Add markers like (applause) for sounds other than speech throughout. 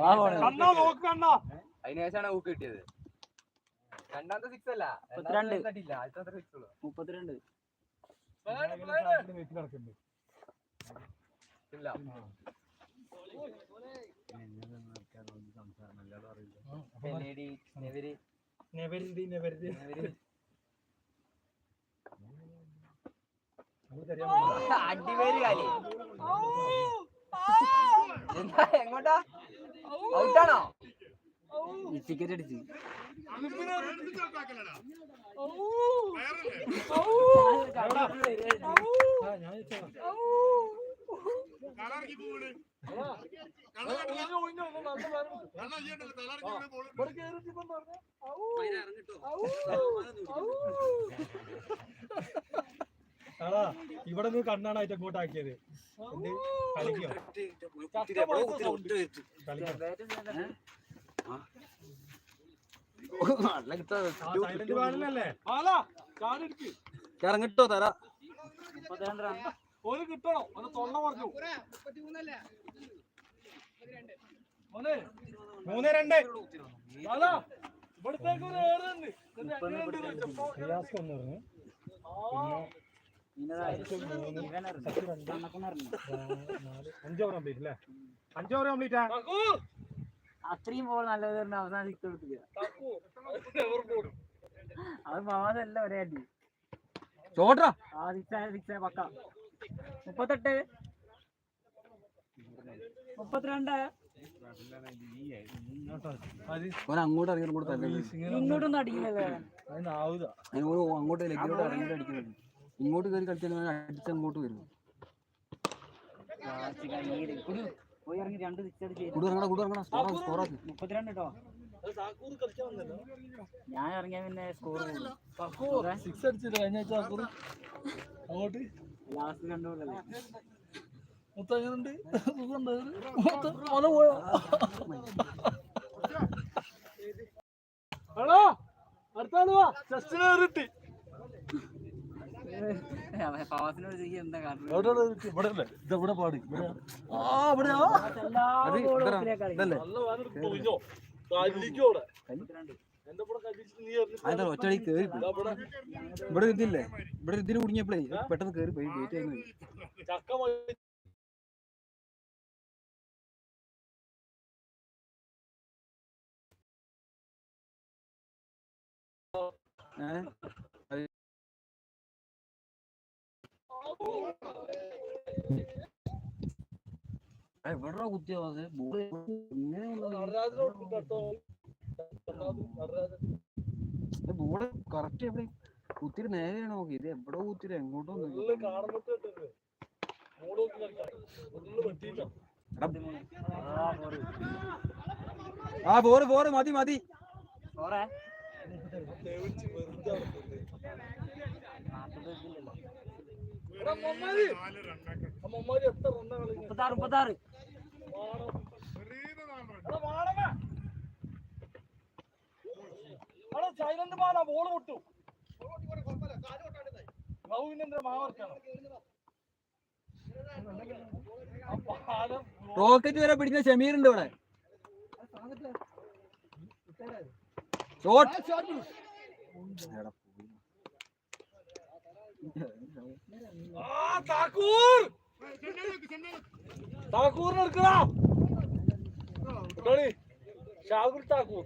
കണ്ണാ നോക്ക് കണ്ണാ അതിനുശേഷമാണ് ഊക്ക് കിട്ടിയത്. രണ്ടാമത്തെ സിക്സ് അല്ല. മുപ്പത്തിരണ്ട്. ആദ്യത്തെ സിക്സ് ഉള്ളു. മുപ്പത്തിരണ്ട്. ഇല്ല കാലി എന്താ എങ്ങോട്ടാ? ഔട്ടാണോ? ടിക്കറ്റ് അടിച്ച് ആ (laughs) ആടാ ഇവിടെ നിന്ന് കണ്ണാണ് അതിന്റെ കൂട്ടാക്കിയത് കളിക്കോ? ഇറങ്ങിട്ടോ തരാ. ഒരു കിട്ടണോ. ഒന്ന് തൊള്ള പറഞ്ഞു മോനെ മൂന്ന് രണ്ട്. അതാ ഇവിടത്തേക്ക് ഒരു ഏറ് ഉണ്ട് അഞ്ച് ഓവർ കംപ്ലീറ്റ് അല്ലേ? അഞ്ച് ഓവർ കംപ്ലീറ്റ് അത്രയും ബോൾ നല്ലത് തന്നെ അവസാനം സിക്സ് കൊടുത്തില്ല അത് മാസല്ല ഒരേ അടി. ചോട്ടാ. ആ സിക്സ് ആയ സിക്സ് ആയ പക്ക. മുപ്പത്തെട്ട്. മുപ്പത്തിരണ്ട്. അങ്ങോട്ട് ഇറങ്ങി ഇങ്ങോട്ടൊന്നും അതിനാവുക അങ്ങോട്ട് ലെഗിലോട്ട് ഇറങ്ങിയിട്ട് ഇങ്ങോട്ട് കയറി കളിച്ചാൽ അടിച്ച് അങ്ങോട്ട് വരും ഞാൻ ഇറങ്ങിയ പിന്നെ സ്കോർ സിക്സ് അടിച്ചില്ല? കഴിഞ്ഞ ആഴ്ച അങ്ങോട്ട്. ലാസ്റ്റ് കണ്ടുകൊള്ളല്ലേ മൊത്തം എങ്ങനെയുണ്ട് സുഖമുണ്ട് മൊത്തം മല പോയോ? എടാ അടുത്താൾ വാ. ചെസ്റ്റിന് കയറിട്ടി ഫവാസിനോട് ചോദിക്കുക എന്താ കാരണം എവിടെ ഇവിടെ പാടി. ആ ഇവിടെ അത് ഒറ്റടി കേറി ഇവിടെ. ഇവിടെ ഇതില്ലേ ഇവിടെ ഇതിന് കുടുങ്ങിയപ്പോഴേ പെട്ടെന്ന് കേറി പോയി ചക്ക മതി. ഏഹ് എവിടെ കുത്തിയാ നടരാജൻ ബോൾ കറക്റ്റ് എവിടെ? കുത്തിരി നേരെയാണ് നോക്കി. ഇത് എവിടെ കുത്തിരി എങ്ങോട്ടോ ആ കാണുന്നിട്ട് കേട്ടില്ലേ മതി മതി. കളിക്കാം ഫുള്ള് വെട്ടിയില്ല ആ, four. ആ ബോറ് ബോറ് മതി മതി Four ഏ? തെളിച്ച് വെറുതെ നടക്കുന്നു. നാപ്പത് ഇതില്ലല്ലോ. എടാ മമ്മാരി ആ മമ്മാരി എത്ര റണ്ണാ കളിക്കുന്നത് മുപ്പത്താറ് മുപ്പത്താറ്. സൈലന്റ് മാനാ ബോൾ പൊട്ടു. റോക്കറ്റ് വരെ പിടിച്ച ഷമീർ ഉണ്ട് ഇവിടെ. ഷോട്ട് താക്കൂർ! താക്കൂറിന് എടുക്കടാ. കളി ഷാഹുൽ താക്കൂർ.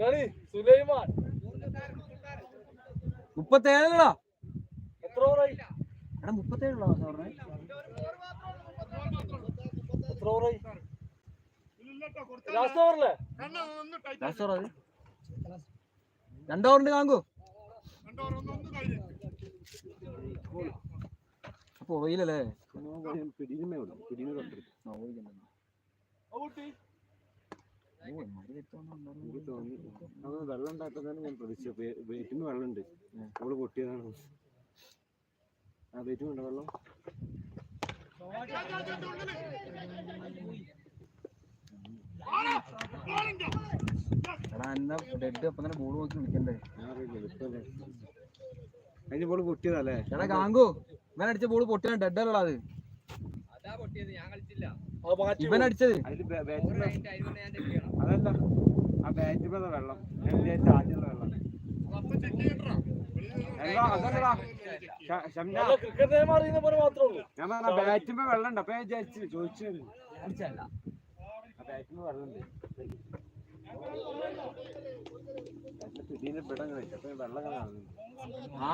കളി സുലൈമാൻ. മുപ്പത്തേഴാ എത്ര ഓവറായി എടാ മുപ്പത്തേഴുള്ളോ സാറിന് എത്ര ഓവറായി ലാസ്റ്റ് ഓവറല്ലേ ലാസ്റ്റ് ഓവർ അത് രണ്ട് ഓവറിന്റെ കാങ്കു അപ്പൊ ഒറയില്ലല്ലേ ഔട്ടി വെള്ളം ഞാൻ വെയിറ്റിന് ആ വെള്ളം അതിന്റെ ബോൾ പൊട്ടിയതല്ലേ? എടാ കാങ്കു ഇവൻ അടിച്ച ബോൾ പൊട്ടിയാണ് ഡെഡ് അല്ലടാ അത്. ഇവൻ അടിച്ചത്. അതല്ല ആ ബാറ്റ് വെള്ളം. വെള്ളം. ഞാൻ പറഞ്ഞ ബാറ്റുമ്പോ വെള്ളം ഉണ്ട്. അപ്പൊ ഞാൻ വിചാരിച്ചു ചോദിച്ചു ബാറ്റുമ്പോ വെള്ളം ഉണ്ട് ഇതിന്റെ ഇവിടെ അങ്ങനെ വെച്ചു അപ്പൊ വെള്ളം അങ്ങനെ കാണുന്നുണ്ട്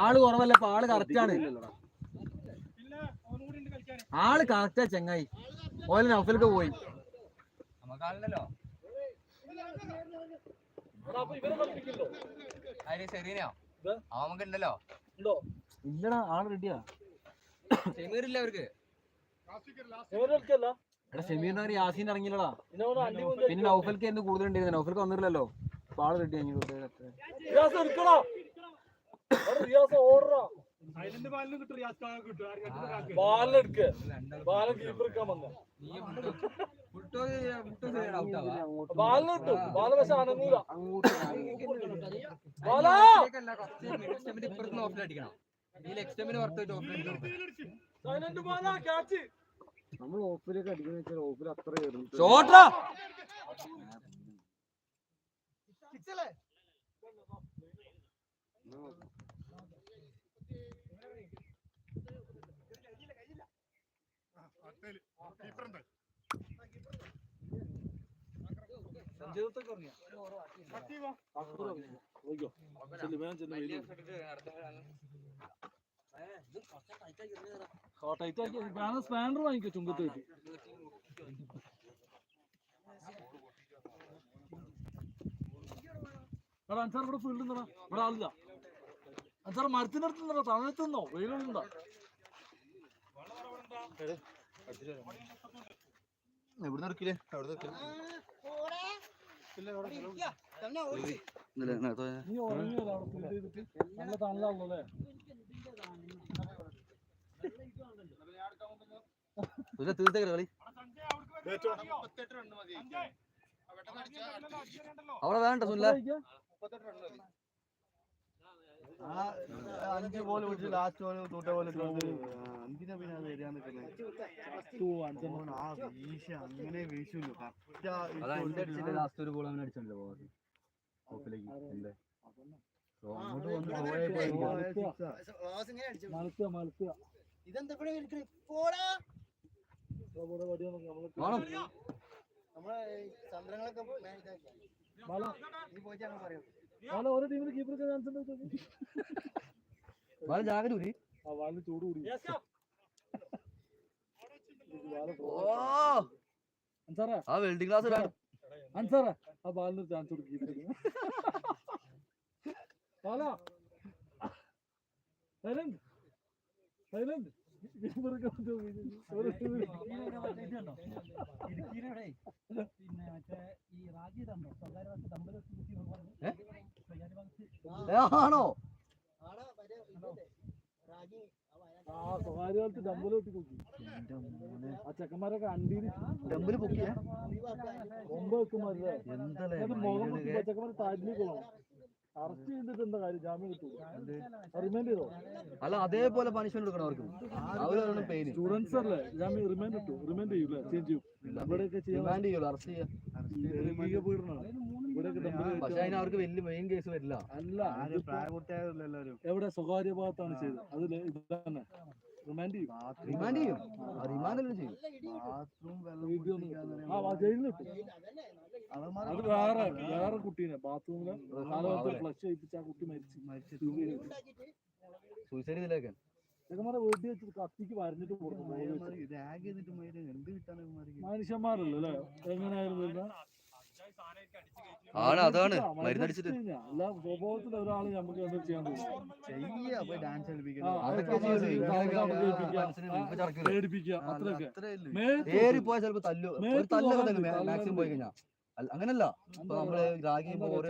ആൾ കുറവല്ല ഇപ്പൊ ആൾ കറക്റ്റ് ആണ്. ഇല്ലല്ലോടാ. ആൾ കറക്റ്റാ ചെങ്ങായി. ഓല നൗഫലൊക്കെ പോയി. നമുക്കാണല്ലോ ഉണ്ടല്ലോ. ഉണ്ടോ? ഇല്ലടാ ആൾ റെഡിയാ സെമീറില്ല അവർക്ക്? എടാ ഷെമീറിന് ഒരു യാസീൻ ഇറങ്ങിയില്ലടാ. പിന്നെ നൗഫൽക്ക് എന്ത് കൂടുതൽ ഉണ്ടായിരുന്നു? നൗഫൽക്ക് വന്നില്ലല്ലോ ആൾ റെഡി നമ്മൾ ഓഫിലേക്ക് അടിക്കുന്ന ഓഫിൽ അത്ര കയറും അല്ലേ സ്പാനർ വാങ്ങിക്കോ ചുങ്കത്ത് കിട്ടി എടാ അൻസാർ ഇവിടെ ഫീൽഡ് ഉണ്ടടാ. ഇവിടെ ആളില്ല. അൻസാർ മരത്തിനടുത്ത് നിന്നോ തണലത്ത് നിന്നോ വെയിലുണ്ടോ എവിടെ നിർക്കില്ലേ നീ ഉറങ്ങിയല്ലോ അവിടെ ഫീൽഡ് ചെയ്തിട്ട്? നല്ല തണലാണല്ലോ അല്ലേ? തീർത്തേക്ക് കളി. അവിടെ വേണ്ട സുനില. അഞ്ച് ബോൾ പിടിച്ച് ലാസ്റ്റ് ബോൾ തൂട്ട പോലെ എന്തിനാ പിന്നെ അത് വരിക ആ വീശ അങ്ങനെ വീശുള്ളൂ ലാസ്റ്റ് ഒരു അവൻ ഓഫിലേക്ക് എന്റെ മലക്കുക ഇതെന്താ നമ്മളെ ചന്ദ്രങ്ങളൊക്കെ മല ഓരോ ടീമിന് കീപ്പർ ചാൻസ് ഉണ്ട് വളരെ ജാഗ്രത കൂടി ആ വാലിന് ചൂട് കൂടി. ഓ. ആ വെൽഡിംഗ് ക്ലാസ് അൻസാറേ ആ ബാലിന് ചാൻസ് കൊടുക്കും കീപ്പർക്ക് ബാല. സൈലന്റ്. സൈലന്റ്. ടീമിന് പിന്നെ മറ്റേ ഈ റാജി തണ്ടോ സ്വകാര്യ ഭാഗത്ത് തമ്പൽ കുത്തി സ്വകാര്യ ഭാഗത്ത് ആണോ? ആ ആ ആ ചെക്കന്മാരൊക്കെ അണ്ടിയിൽ മുഖം കുത്തി ചെക്കന്മാർ താജിലേക്ക് പോകണം അറസ്റ്റ് ചെയ്തിട്ട് എന്താ കാര്യം? ജാമ്യം കിട്ടൂല? റിമൈൻഡ് ചെയ്തോ? അല്ല അതേപോലെ പണിഷ്മെന്റ് കൊടുക്കണം അവർക്ക്. സ്റ്റുഡൻസ് അല്ലേ? ജാമ്യം റിമൈൻഡ് കിട്ടും റിമൈൻഡ് ചെയ്യൂല? ചേഞ്ച് ചെയ്യും. ഇവിടെയൊക്കെ ചെയ്യാൻ ഡിമാൻഡ് ചെയ്യുള്ളൂ അറസ്റ്റ് ചെയ്യാം. പക്ഷെ അതിന് അവർക്ക് വലിയ മെയിൻ കേസ് വരില്ല. അല്ല എവിടെ? സ്വകാര്യ ഭാഗത്താണ് ചെയ്തത്. അതിൽ ഇത് തന്നെ. റിമാൻഡ് ചെയ്യും. റിമാൻഡ് ചെയ്യും. റിമാൻഡ് ആ ജയിലിൽ കിട്ടും അത് വേറെ വേറെ കുട്ടീനെ. ബാത്റൂമിൽ ഫ്ലഷ് ചെയ്യിപ്പിച്ച ആ കുട്ടി മരിച്ചു. സൂയിസൈഡ് ചെയ്തില്ലേക്കെ ചെക്കന്മാരെ വീട്ടിൽ വെച്ചിട്ട് കത്തിക്ക് വരഞ്ഞിട്ട് കൊടുക്കും? മനുഷ്യന്മാരല്ലേ? അല്ലേ? വരുന്ന ആണ് അതാണ്. മരുന്ന് മരുന്നടിച്ചിട്ട്. സ്വഭാവത്തിൽ ഒരാൾ നമുക്ക് ചെയ്യാൻ? പേടിപ്പിക്കുക അത്രയൊക്കെ. പോയാൽ ചിലപ്പോ തല്ലു. തല്ലൊക്കെ തന്നെ മാക്സിമം പോയി കഴിഞ്ഞാൽ അങ്ങനല്ല. ഇപ്പൊ നമ്മൾ ഓരോ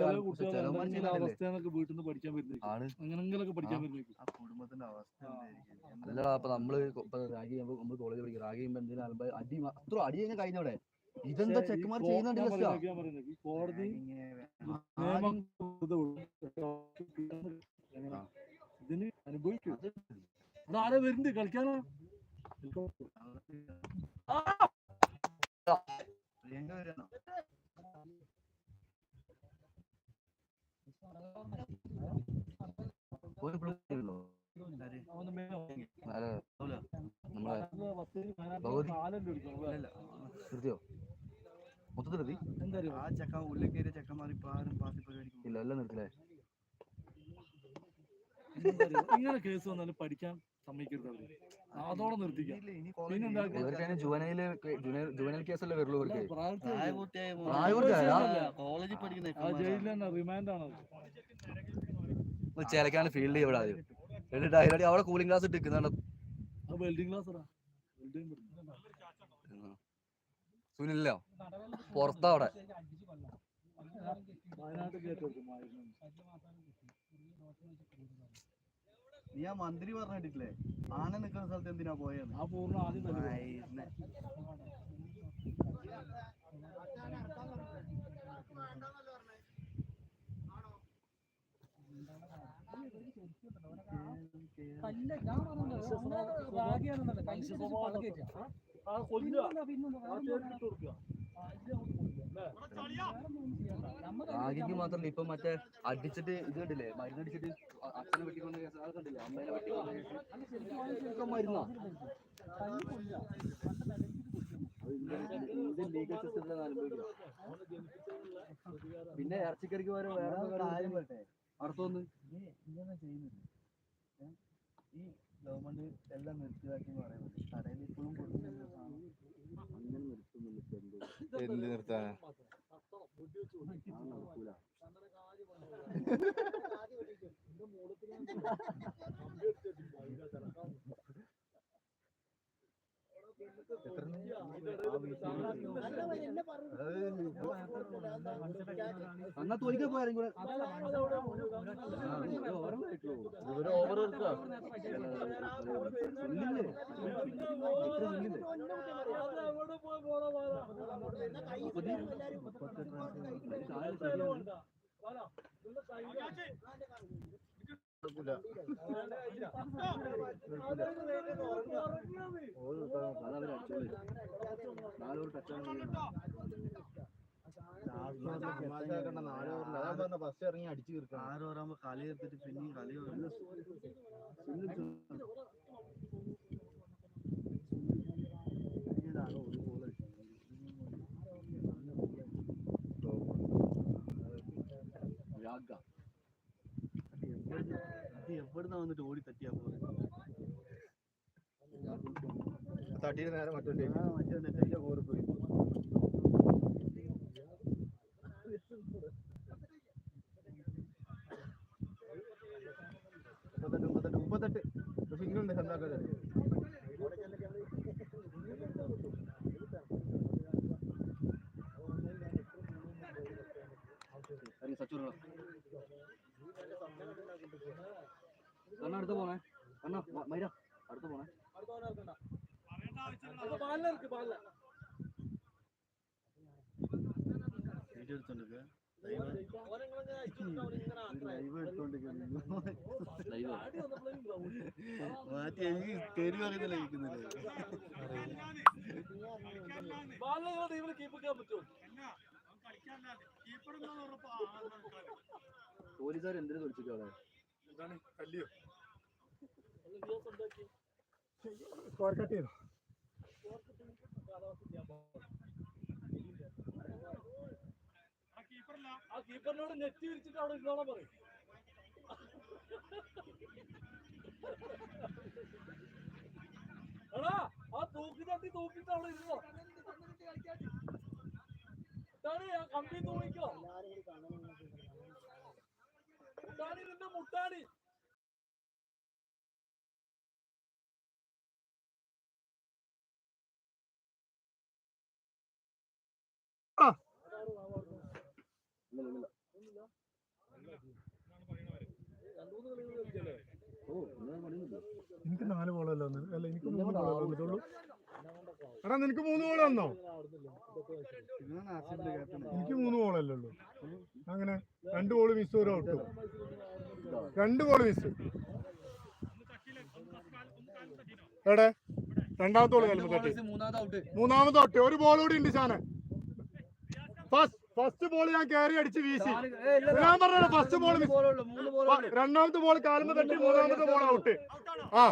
കുടുംബത്തിന്റെ അവസ്ഥ എന്തായിരിക്കും? എന്ത് അല്ലടാ അപ്പൊ നമ്മൾ കൊ- ഇപ്പൊ റാഗി ചെയ്യുമ്പോ നമ്മൾ കോളേജിൽ പഠിക്കും. റാഗി ചെയ്യുമ്പോ എന്തിനാ? അടി അത്ര അടി കഴിഞ്ഞാൽ കഴിഞ്ഞവിടെ ഇതെന്താ ചെക്കന്മാർ ചെയ്യുന്നുണ്ട് കോടതി? ഇതിന് അനുഭവിക്കും. ഇവിടെ വരുന്നുണ്ട് കളിക്കാനോ പ്രിയങ്ക വരണം ഒരു പ്ലേറ്റ് ഉള്ളൂ അല്ല നമ്മളെ ഭഗവതി നിർത്തിയോ മൊത്തത്തിൽ നിർത്തി ആ ചെക്കൻ ഉള്ളിൽ കയറിയ ചെക്കന്മാർ ഇപ്പൊ ആരും പാർട്ടി പരിപാടിക്ക് ഇല്ല എല്ലാം നിർത്തില്ലേ ഇങ്ങനെ കേസ് വന്നാലും പഠിക്കാൻ സമ്മതിക്കരുത് അവർ. അതോടെ നിർത്തിക്കാം. പിന്നെന്താ? ജയിലിൽ തന്നെ റിമാൻഡ് ആണത് ചേലക്കാണ് ഫീൽഡ് ഇവിടെ ആദ്യം. എന്നിട്ട് അതിനടി അവിടെ കൂളിംഗ് ഗ്ലാസ് ഇട്ട് നിൽക്കുന്നുണ്ട് വെൽഡിംഗ് ഗ്ലാസ് സുനിലോ പുറത്താ അവിടെ. വയനാട് കയറ്റി നീ ആ മന്ത്രി പറഞ്ഞിട്ടില്ലേ? ആന നിൽക്കുന്ന സ്ഥലത്ത് എന്തിനാ പോയെന്ന്? ആ പൂർണ ആദ്യം ഭാഗ്യക്ക് മാത്രല്ല ഇപ്പൊ മറ്റേ അടിച്ചിട്ട് ഇത് കണ്ടില്ലേ? മരുന്നടിച്ചിട്ട് അച്ഛനെ കണ്ടില്ലേ? അമ്മേനെ മരുന്നാ. ഇന്ത്യൻ ലീഗൽ സിസ്റ്റത്തിൽ അനുഭവിക്കുക പിന്നെ ഇറച്ചിക്കറിക്ക് പകരം വേറെ ആരും കാര്യം വരട്ടെ അടുത്തൊന്ന് ഈ ഗവൺമെന്റ് എല്ലാം നിർത്തിയാക്കി എന്ന് പറയുന്നത് കടയിൽ ഇപ്പോഴും അങ്ങനെ എന്ത്? നിർത്താനാ? (laughs) എന്നാ തോലിക്കാൻ പോയാലും കൂടെ? ഇവർ ഓവർ നാലൂർ ടച്ചാണ് ഫസ്റ്റ് ഇറങ്ങി അടിച്ചു തീർക്കണം ആറ് പറയുമ്പോ കളി എടുത്തിട്ട് പിന്നെയും കളി രാഗ അത് എവിടുന്ന വന്നിട്ട് ഓടി തട്ടിയാ പോലെ തട്ടിയിട്ട് നേരെ മറ്റേ മറ്റേ കയ്യിലെ കോറി പോയി. മുപ്പത്തെട്ട് മുപ്പത്തെട്ട് മുപ്പത്തെട്ട്. ഫിംഗറുണ്ട് സന്താക്കാതെ സരി സച്ചൂർ കണ്ണ അടുത്ത് പോണേ. കണ്ണ മൈര അടുത്ത് പോണേ. വീഡിയോ എടുത്തോണ്ടിരിക്കുക മാറ്റി എനിക്ക് പറയുന്നില്ല പോലീസുകാർ എന്തിനു വിളിച്ചിട്ടോ അവിടെ സ്കോർ കട്ട് ചെയ്തു? ആ കീപ്പറിനോട് നെറ്റ് വിരിച്ചിട്ട് അവിടെ ഇരുന്നോളാൻ പറയും. എടാ ആ തൂക്കി തട്ടി തൂക്കിട്ട് അവിടെ ഇരുന്നോ? എന്താണ് ആ കമ്പി തൂങ്ങിക്കോ? മുട്ടാണി നിന്റെ മുട്ടാണി എനിക്ക് നാല് ബോളല്ല അല്ല എനിക്ക് മൂന്ന് ബോളേ വന്നിട്ടുള്ളൂ എടാ നിനക്ക് മൂന്ന് ഗോൾ വന്നോ? എനിക്ക് മൂന്ന് ഗോളല്ലേ ഉള്ളൂ. അങ്ങനെ രണ്ട് ബോൾ മിസ് ഒരു ഔട്ട് രണ്ട് ബോൾ മിസ് എടെ രണ്ടാമത്തെ ബോൾ രണ്ട് തട്ടി. മൂന്നാമത്തെ ഔട്ട് മൂന്നാമത്തെ ഔട്ട് ഒരു ബോൾ കൂടി ഉണ്ട് ഷാനെ ഫസ്റ്റ് ഫസ്റ്റ് ബോൾ ഞാൻ കയറി അടിച്ച് വീശി. ഞാൻ പറഞ്ഞ ഫസ്റ്റ് ബോൾ രണ്ടാമത്തെ ബോൾ കാലുമ്പോ തട്ടി മൂന്നാമത്തെ ബോൾ ഔട്ട് ആ.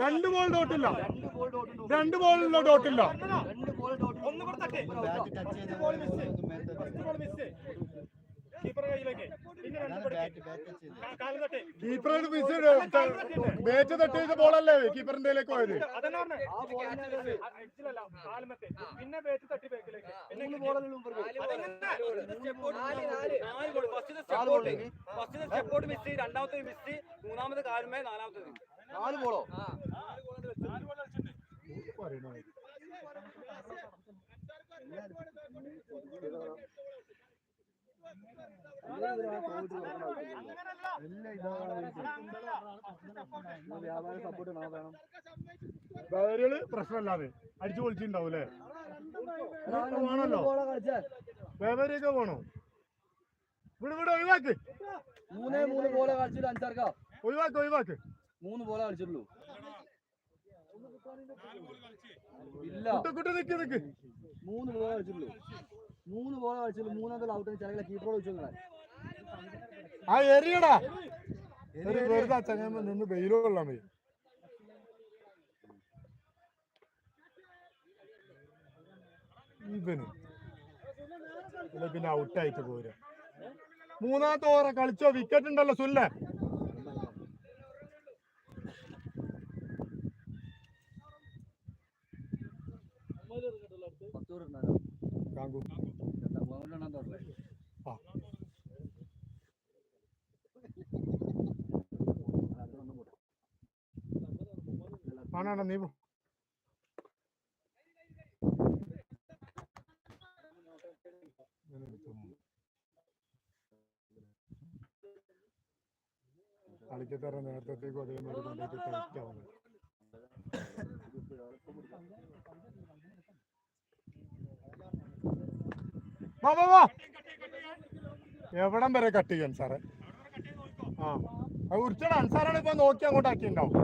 രണ്ട് ബോൾ ഡോട്ടില്ല രണ്ട് ബോൾ ഡോട്ടില്ല രണ്ട് ബോൾ ഡോട്ട് ഒന്നും കീപ്പർ കയ്യിലേക്ക്. പിന്നെ രണ്ട് ബാറ്റ് ബാറ്റ് ടച്ച് ചെയ്ത് കാ- കാൽ തട്ടി. കീപ്പർ മിസ് ബേറ്റ് തട്ടി ചെയ്ത ബോളല്ലേ കീപ്പറിന്റെ പോയത്? പിന്നെ ബാറ്റ് തട്ടി ബേക്കിലേക്ക്. സ്റ്റെപ്പോട്ട് മിസ് രണ്ടാമത്തെ മിസ് മൂന്നാമത്തെ കാലുമേ നാലാമത്തെ നാല് ബോളോ വ്യാപാര സപ്പോർട്ട് വേണം ബാരികൾ പ്രശ്നമല്ലാതെ. അടിച്ചു പൊളിച്ചിണ്ടാവൂലേ അല്ലേ വേണല്ലോ വ്യാപാരിയൊക്കെ വേണോ ഇവിടെ ഇവിടെ ഒഴിവാക്ക്. മൂന്നേ മൂന്ന് ബോളെ കളിച്ചിട്ട് അഞ്ചാർക്ക. ഒഴിവാക്ക് ഒഴിവാക്ക്. മൂന്ന് ബോളെ കളിച്ചിട്ടുള്ളൂ. ഇല്ല. കുട്ടി കുട്ടി നിക്ക് നിക്ക്. മൂന്ന് ബോളെ കളിച്ചിട്ടുള്ളൂ. മൂന്ന് ബോൾ കളിച്ചില്ല മൂന്നാമത്തെ ഔട്ട് ചില കീപ്പറോട് വെച്ചു ആ എറിയടാ എറി വെറുതെ ചങ്ങാൻ നിന്ന് വെയിലോ കൊള്ളാൻ വയ്യ ഇവന്. പിന്നെ ഔട്ടായിട്ട് പോരാ. മൂന്നാമത്തെ ഓവർ കളിച്ചോ? വിക്കറ്റ് ഉണ്ടല്ലോ സുല്ലേ. കാങ്കു. ആ. ആണാണ് നീ. കളിക്കത്തറ നേരത്തേക്കും അതേമാതിരി വാ വാ വാ. എവിടം വരെ കട്ട് ചെയ്യാൻ സാറേ? ആ. അത് സാറാണ് അൻസാറാണ് ഇപ്പൊ നോക്കി അങ്ങോട്ട് ആക്കിണ്ടാവും.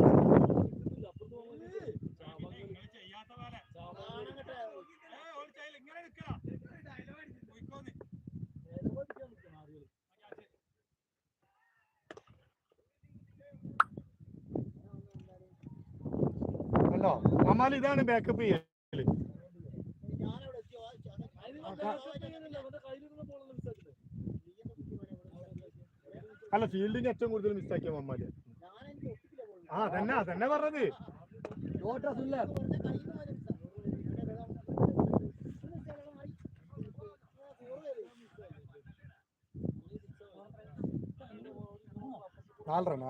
കണ്ടോ അമാൽ ഇതാണ് ബാക്കപ്പ് ചെയ്യൽ. അല്ല ഫീൽഡിങ് ഏറ്റവും കൂടുതൽ മിസ്സാക്കിയ മമ്മാൽ ആ തന്നെ തന്നെ പറഞ്ഞത്. നാല് റൺ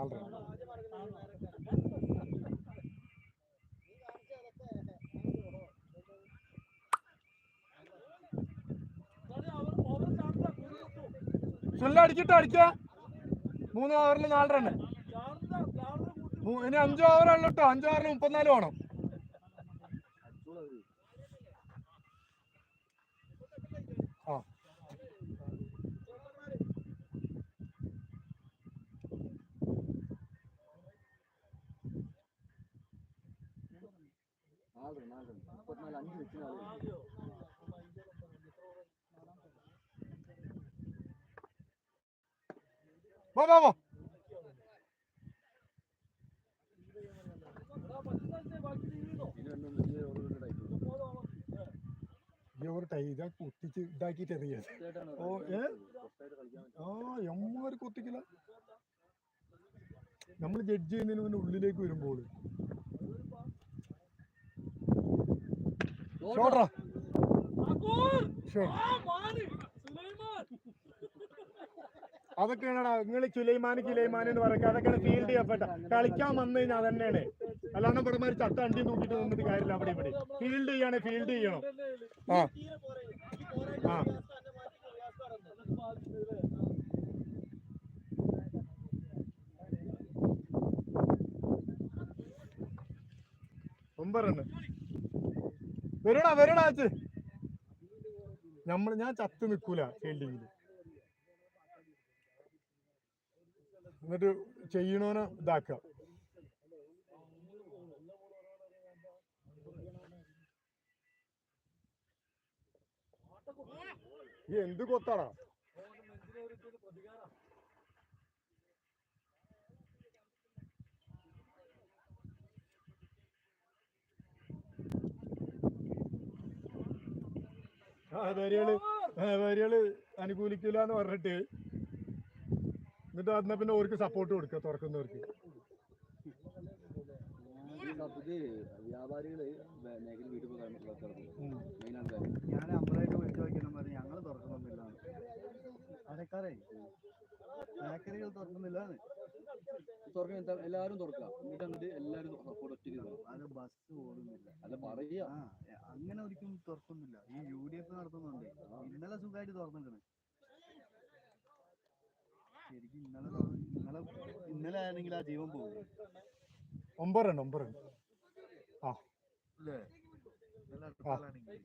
അടിക്ക മൂന്ന് ഓവറിൽ നാല് റണ്ണ് ഇനി അഞ്ച് ഓവറുള്ളൂ കേട്ടോ അഞ്ച് ഓവറിൽ മുപ്പത്തിനാല് വേണം. ആ. നാല് നാല് മുപ്പത്തിനാല് അഞ്ച് ടൈപ്പ് ഈ ഒരു ടൈ ഇതാ കുത്തിച്ച് ഇതാക്കിയിട്ട് എറിയാ ഓ ഏ? ആ എമ്മാര് കുത്തിക്കില്ല നമ്മൾ ജഡ്ജ് ചെയ്യുന്നതിന് മുന്നേ ഉള്ളിലേക്ക് വരുമ്പോൾ ഷോട്ടറാ ഷോട്ട് അതൊക്കെയാണടാ നിങ്ങൾ ചുലൈമാൻ കിലൈമാൻ എന്ന് പറയുക അതൊക്കെയാണ് ഫീൽഡ് ചെയ്യപ്പെട്ട കളിക്കാൻ വന്നു കഴിഞ്ഞാൽ അതന്നെയാണ്. അല്ലാണ്ട് ഇവിടെ ചട്ട അണ്ടി നോക്കിട്ട് നിന്നിട്ട് കാര്യമില്ല അവിടെ ഇവിടെ. ഫീൽഡ് ചെയ്യണേ ഫീൽഡ് ചെയ്യണം. ആ. ആ. ഒമ്പറണ്ണ് വരടാ വരടാ അച്ഛ നമ്മൾ ഞാൻ ചത്ത് നിൽക്കൂല ഫീൽഡിങ്ങിൽ എന്നിട്ട് ചെയ്യണോനെ ഇതാക്കുക. ഈ എന്ത് കൊത്താടാ? ആ വരികൾ വരികൾ അനുകൂലിക്കില്ല എന്ന് പറഞ്ഞിട്ട് എന്നിട്ട് അതിനെ പിന്നെ ഓർക്ക് സപ്പോർട്ട് കൊടുക്കുക തുറക്കുന്നവർക്ക്. വ്യാപാരികൾ മേഖല വീട്ടിൽ. മെയിനാണ് ഞാൻ അമ്പലമായിട്ട് വിളിച്ചു പറഞ്ഞ് ഞങ്ങൾ തുറക്കണമെന്നില്ല അടക്കാറേ ബേക്കറികൾ തുറക്കുന്നില്ല തുറക്കാൻ എന്താ എല്ലാവരും തുറക്കാം എന്നിട്ട് എന്നിട്ട് എല്ലാവരും സപ്പോർട്ട് ഒറ്റയ്ക്ക് തരണം അത് ബസ് ഓടുന്നില്ല. അല്ല പറയാ അങ്ങനെ ഒരിക്കലും തുറക്കുന്നില്ല. ഈ യു ഡി എഫ് നടത്തുന്നുണ്ട്. ഇന്നലെ സുഖമായിട്ട് തുറന്നിട്ടുണ്ട് ശരിക്കും ഇന്നലെ ഇന്നലെ ഇന്നലെ ആണെങ്കിൽ ആ ജീവൻ പോകും ഒമ്പതുണ്ട് ഒമ്പതുണ്ട്. അല്ലേ ഇന്നലെ അടുത്താലാണെങ്കിൽ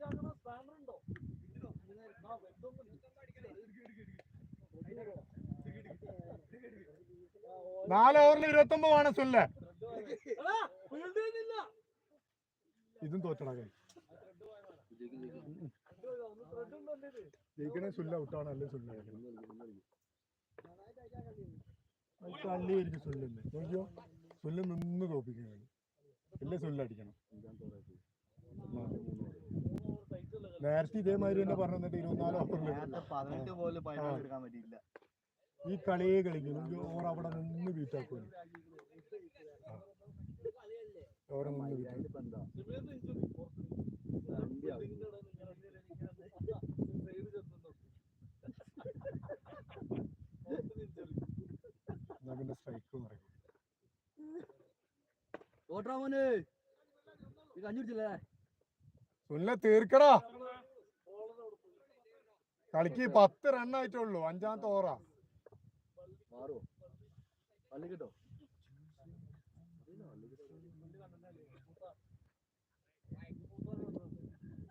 നാല് ഓവറിൽ ഇരുപത്തി ഒമ്പത് ആണ് സുല്ലേ. ഇതും തോറ്റടാ ഇത്? ജയിക്കണേ സുല്ല ഔട്ടാണ് അല്ലേ സുല്ല? തള്ളിയായിരിക്കും സുല്ലല്ലേ നോക്കിയോ? സുല്ല നിന്ന് തോപ്പിക്കുകയാണ് ഇല്ല സുല്ല അടിക്കണം ആ. നേരത്തെ ഇതേമാതിരി തന്നെ പറഞ്ഞിട്ട് ഇരുപത്തിനാല് ഓവറിൽ ഈ കളിയെ കളിക്കും. ഓർ അവിടെ നിന്ന് ബീറ്റാക്കും ഓരോ നിന്ന് ബീറ്റാക്കും പിന്നെ സ്ട്രൈക്ക് പറയും. മോനെ. തീർക്കടാ. കളിക്ക് പത്ത് റണ്ണായിട്ടുള്ളൂ അഞ്ചാമത്തെ ഓറാ മാറുമോ പള്ളി കിട്ടോ?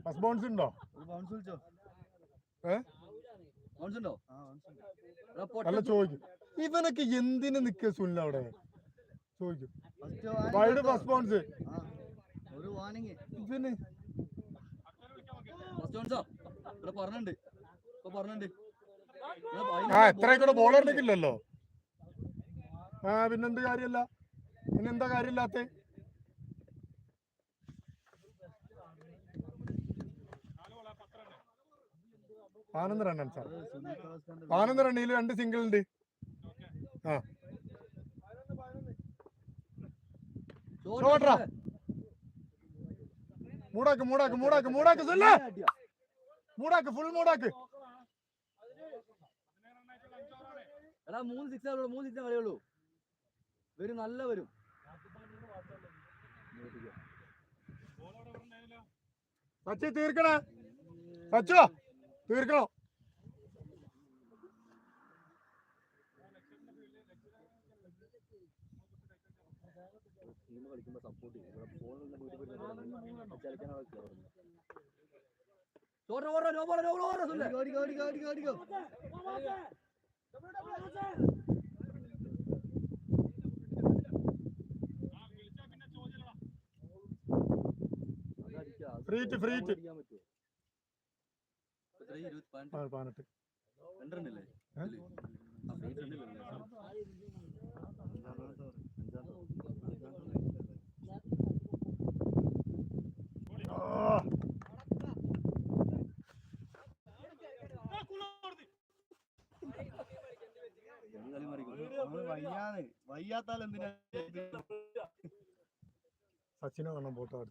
ഫസ്റ്റ് ബൗൺസ് ഉണ്ടോ? ബൗൺസ് വിളിച്ചോ? ബൗൺസ് അല്ല ചോദിക്കും. ഇവനൊക്കെ എന്തിനു നിക്ക സുല്ല അവിടെ? ചോദിക്കും. വൈഡ് ആ ഒരു വാണിങ് ഇവന്? പറഞ്ഞിട്ടുണ്ട്. പറഞ്ഞിട്ടുണ്ട്. ആ എത്ര കൂടെ ബോൾ ഇറങ്ങിക്കില്ലല്ലോ ആ പിന്നെന്ത് കാര്യല്ല പിന്നെന്താ കാര്യമില്ലാത്ത? പതിനൊന്ന് റണ്ണാണ് സാർ പതിനൊന്ന് റണ്ണിൽ രണ്ട് സിംഗിൾ ഉണ്ട്. ആ. മൂടാക്ക് മൂടാക്ക് മൂടാക്ക് മൂടാക്ക് സുല്ല മൂടാക്ക് ഫുൾ മൂടാക്ക്. എടാ മൂന്ന് സിക്സ് ആവുള്ളൂ മൂന്ന് സിക്സ് കളിയുള്ളൂ വരും നല്ല വരും. സച്ചി തീർക്കണേ. സച്ചോ. തീർക്കണോ. ടീം ഫ്രീറ്റ് സപ്പോർട്ട് ചെയ്യും ഇവിടെ ഫോണിൽ വീട്ടിൽ പോയി കളിക്കാനുള്ള ചോട്ര ഓടോ നോ ബോളോ നോ ബോളോ സുല്ലേ ഓടിക്കോ ഓടിക്കോ ഓടിക്കോ ഓടിക്കോ. Free hit, പതിനെട്ട്. നമ്മൾ വയ്യാത്താൽ എന്തിനാ? സച്ചിനെ കാണാൻ പോട്ടോ അടുത്ത്.